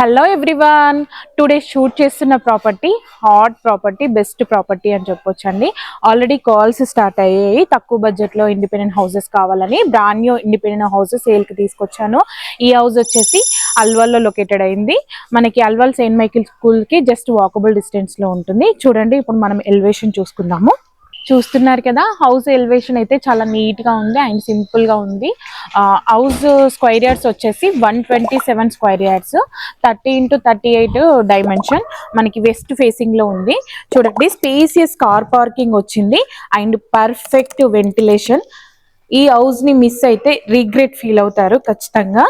Hello everyone today shoot చేస్తున్న property hot property best property అని చెప్పొచ్చు అండి ఆల్రెడీ కాల్స్ స్టార్ట్ అయ్యాయి. తక్కువ బడ్జెట్లో ఇండిపెండెంట్ హౌసెస్ కావాలని బ్రాండ్ న్యూ ఇండిపెండెంట్ హౌసెస్ సేల్కి తీసుకొచ్చాను. ఈ హౌస్ వచ్చేసి అల్వాల్లో లొకేటెడ్ అయింది. మనకి అల్వాల్ సెయింట్ మైకిల్ స్కూల్కి జస్ట్ వాకబుల్ డిస్టెన్స్లో ఉంటుంది. చూడండి ఇప్పుడు మనం ఎలివేషన్ చూసుకుందాము. చూస్తున్నారు కదా హౌస్ ఎలివేషన్ అయితే చాలా నీట్గా ఉంది అండ్ సింపుల్గా ఉంది. హౌస్ స్క్వైర్ యార్డ్స్ వచ్చేసి one twenty seven square yards thirty into thirty eight dimension మనకి వెస్ట్ ఫేసింగ్లో ఉంది. చూడండి స్పేసియస్ కార్ పార్కింగ్ వచ్చింది అండ్ పర్ఫెక్ట్ వెంటిలేషన్ ఈ హౌస్ని మిస్ అయితే రిగ్రెట్ ఫీల్ అవుతారు ఖచ్చితంగా.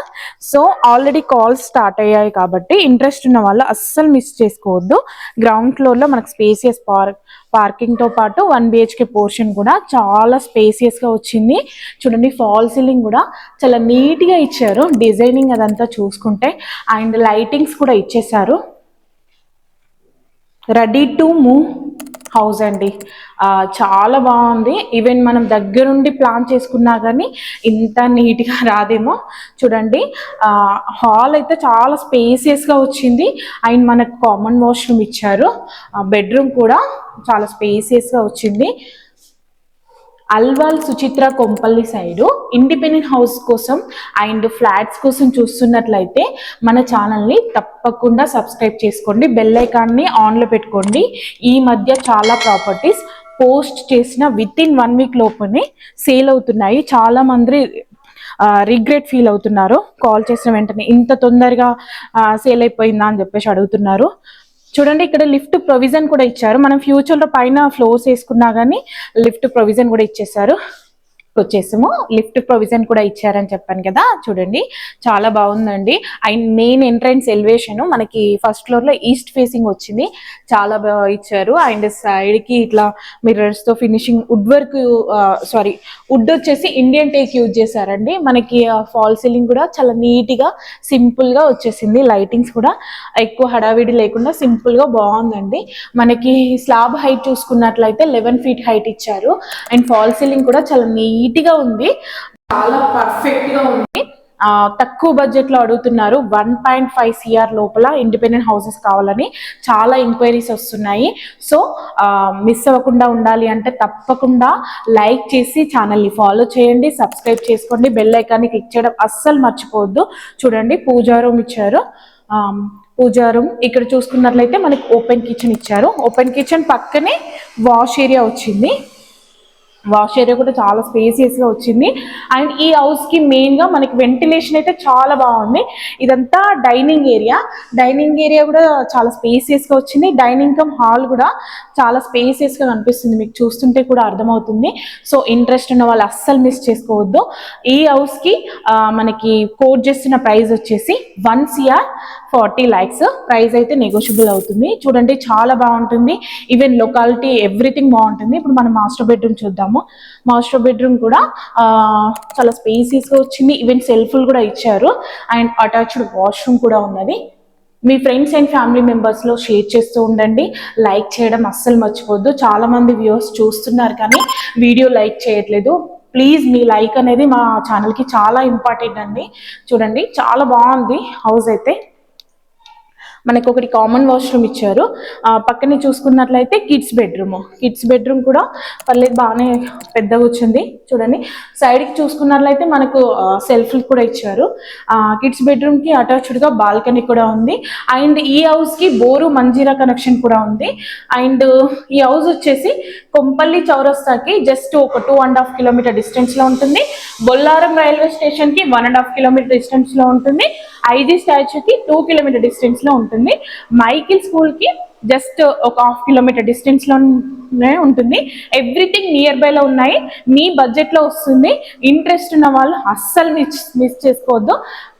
సో ఆల్రెడీ కాల్స్ స్టార్ట్ అయ్యాయి కాబట్టి ఇంట్రెస్ట్ ఉన్న వాళ్ళు అస్సలు మిస్ చేసుకోవద్దు. గ్రౌండ్ ఫ్లోర్లో మనకు స్పేసియస్ పార్క్ పార్కింగ్తో పాటు వన్ బిహెచ్కే పోర్షన్ కూడా చాలా స్పేసియస్గా వచ్చింది. చూడండి ఫాల్ సీలింగ్ కూడా చాలా నీట్గా ఇచ్చారు. డిజైనింగ్ అదంతా చూసుకుంటే అండ్ లైటింగ్స్ కూడా ఇచ్చేసారు రెడీ టు మూవ్ హౌస్ అండి. చాలా బాగుంది. ఈవెన్ మనం దగ్గరుండి ప్లాన్ చేసుకున్నా కానీ ఇంత నీట్గా రాదేమో. చూడండి హాల్ అయితే చాలా స్పేసియస్గా వచ్చింది. అండ్ మనకు కామన్ వాష్రూమ్ ఇచ్చారు. బెడ్రూమ్ కూడా చాలా స్పేసియస్గా వచ్చింది. Alwal Suchitra Kompally side independent house కోసం అండ్ ఫ్లాట్స్ కోసం చూస్తున్నట్లయితే మన ఛానల్ని తప్పకుండా సబ్స్క్రైబ్ చేసుకోండి. బెల్ ఐకాన్ని ఆన్లో పెట్టుకోండి. ఈ మధ్య చాలా ప్రాపర్టీస్ పోస్ట్ చేసిన విత్ ఇన్ వన్ వీక్ లోపునే సేల్ అవుతున్నాయి. చాలా మంది రిగ్రెట్ ఫీల్ అవుతున్నారు. కాల్ చేసిన వెంటనే ఇంత తొందరగా సేల్ అయిపోయిందా అని చెప్పేసి అడుగుతున్నారు. చూడండి ఇక్కడ లిఫ్ట్ ప్రొవిజన్ కూడా ఇచ్చారు. మనం ఫ్యూచర్లో పైన ఫ్లోర్స్ వేసుకున్నా కానీ లిఫ్ట్ ప్రొవిజన్ కూడా ఇచ్చేసారు వచ్చేసాము. లిఫ్ట్ ప్రొవిజన్ కూడా ఇచ్చారని చెప్పాను కదా చూడండి. చాలా బాగుందండి. అండ్ మెయిన్ ఎంట్రన్స్ ఎలివేషన్ మనకి ఫస్ట్ ఫ్లోర్లో ఈస్ట్ ఫేసింగ్ వచ్చింది. చాలా బాగా ఇచ్చారు. అండ్ సైడ్కి ఇట్లా మిర్రర్స్తో finishing wood work sorry wood వచ్చేసి ఇండియన్ టేక్ యూజ్ చేశారండి. మనకి ఫాల్ సీలింగ్ కూడా చాలా నీట్గా సింపుల్గా వచ్చేసింది. లైటింగ్స్ కూడా ఎక్కువ హడావిడి లేకుండా సింపుల్గా బాగుందండి. మనకి స్లాబ్ హైట్ చూసుకున్నట్లయితే లెవెన్ ఫీట్ హైట్ ఇచ్చారు. అండ్ ఫాల్ సీలింగ్ కూడా చాలా నీట్ గా ఉంది. చాలా పర్ఫెక్ట్గా ఉంది తక్కువ బడ్జెట్లో అడుగుతున్నారు వన్ పాయింట్ ఫైవ్ సిఆర్ లోపల ఇండిపెండెంట్ హౌసెస్ కావాలని చాలా ఎంక్వైరీస్ వస్తున్నాయి. సో మిస్ అవ్వకుండా ఉండాలి అంటే తప్పకుండా లైక్ చేసి ఛానల్ని ఫాలో చేయండి సబ్స్క్రైబ్ చేసుకోండి బెల్ ఐకాన్ని క్లిక్ చేయడం అస్సలు మర్చిపోవద్దు. చూడండి పూజా రూమ్ ఇచ్చారు. ఆ, పూజా రూమ్ ఇక్కడ చూసుకున్నట్లయితే మనకి ఓపెన్ కిచెన్ ఇచ్చారు. ఓపెన్ కిచెన్ పక్కనే వాష్ ఏరియా వచ్చింది. వాష్ ఏరియా కూడా చాలా స్పేసియస్గా వచ్చింది. అండ్ ఈ హౌస్కి మెయిన్గా మనకి వెంటిలేషన్ అయితే చాలా బాగుంది. ఇదంతా డైనింగ్ ఏరియా డైనింగ్ ఏరియా కూడా చాలా స్పేసియస్గా వచ్చింది. డైనింగ్ కమ్ హాల్ కూడా చాలా స్పేసియస్గా కనిపిస్తుంది. మీకు చూస్తుంటే కూడా అర్థమవుతుంది. సో ఇంట్రెస్ట్ ఉన్న వాళ్ళు అస్సలు మిస్ చేసుకోవద్దు. ఈ హౌస్కి మనకి కోట్ చేస్తున్న ప్రైస్ వచ్చేసి one CR forty lakhs price అయితే నెగోషియబుల్ అవుతుంది. చూడండి చాలా బాగుంటుంది. ఈవెన్ లొకాలిటీ ఎవ్రీథింగ్ బాగుంటుంది. ఇప్పుడు మనం మాస్టర్ బెడ్రూమ్ చూద్దాము. మాస్టర్ బెడ్రూమ్ కూడా చాలా స్పేసీస్గా వచ్చింది. ఈవెన్ సెల్ఫ్లు కూడా ఇచ్చారు. అండ్ అటాచ్డ్ వాష్రూమ్ కూడా ఉన్నది. మీ ఫ్రెండ్స్ అండ్ ఫ్యామిలీ మెంబర్స్లో షేర్ చేస్తూ ఉండండి. లైక్ చేయడం అస్సలు మర్చిపోద్దు. చాలామంది వ్యూవర్స్ చూస్తున్నారు కానీ వీడియో లైక్ చేయట్లేదు. ప్లీజ్ మీ లైక్ అనేది మా ఛానల్కి చాలా ఇంపార్టెంట్ అండి. చూడండి చాలా బాగుంది హౌస్ అయితే. మనకు ఒకటి కామన్ వాష్రూమ్ ఇచ్చారు పక్కనే చూసుకున్నట్లయితే కిడ్స్ బెడ్రూమ్ కిడ్స్ బెడ్రూమ్ కూడా పర్లేదు బాగానే పెద్దగా వచ్చింది. చూడండి. సైడ్కి చూసుకున్నట్లయితే మనకు సెల్ఫ్లు కూడా ఇచ్చారు. కిడ్స్ బెడ్రూమ్కి అటాచ్డ్గా బాల్కనీ కూడా ఉంది. అండ్ ఈ హౌస్కి బోరు మంజీరా కనెక్షన్ కూడా ఉంది. అండ్ ఈ హౌస్ వచ్చేసి కొంపల్లి చౌరస్తాకి జస్ట్ ఒక టూ అండ్ హాఫ్ కిలోమీటర్ డిస్టెన్స్లో ఉంటుంది. బొల్లారం రైల్వే స్టేషన్కి వన్ అండ్ హాఫ్ కిలోమీటర్ డిస్టెన్స్లో ఉంటుంది. ఐజీ స్టాచ్యూకి టూ కిలోమీటర్ డిస్టెన్స్లో ఉంటుంది. మైకిల్ స్కూల్కి జస్ట్ ఒక హాఫ్ కిలోమీటర్ డిస్టెన్స్లోనే ఉంటుంది. ఎవ్రీథింగ్ నియర్ బైలో ఉన్నాయి. మీ బడ్జెట్లో వస్తుంది. ఇంట్రెస్ట్ ఉన్న వాళ్ళు అస్సలు మిస్ మిస్ చేసుకోవద్దు.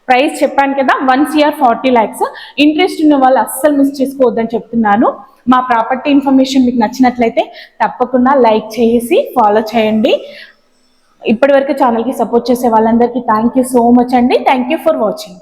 ప్రైస్ చెప్పాను కదా one CR forty lakhs interest ఉన్న వాళ్ళు అస్సలు మిస్ చేసుకోవద్దని చెప్తున్నాను. మా ప్రాపర్టీ ఇన్ఫర్మేషన్ మీకు నచ్చినట్లయితే తప్పకుండా లైక్ చేసి ఫాలో చేయండి. ఇప్పటి వరకు ఛానల్కి సపోర్ట్ చేసే వాళ్ళందరికీ థ్యాంక్ యూ సో మచ్ అండి. Thank you for watching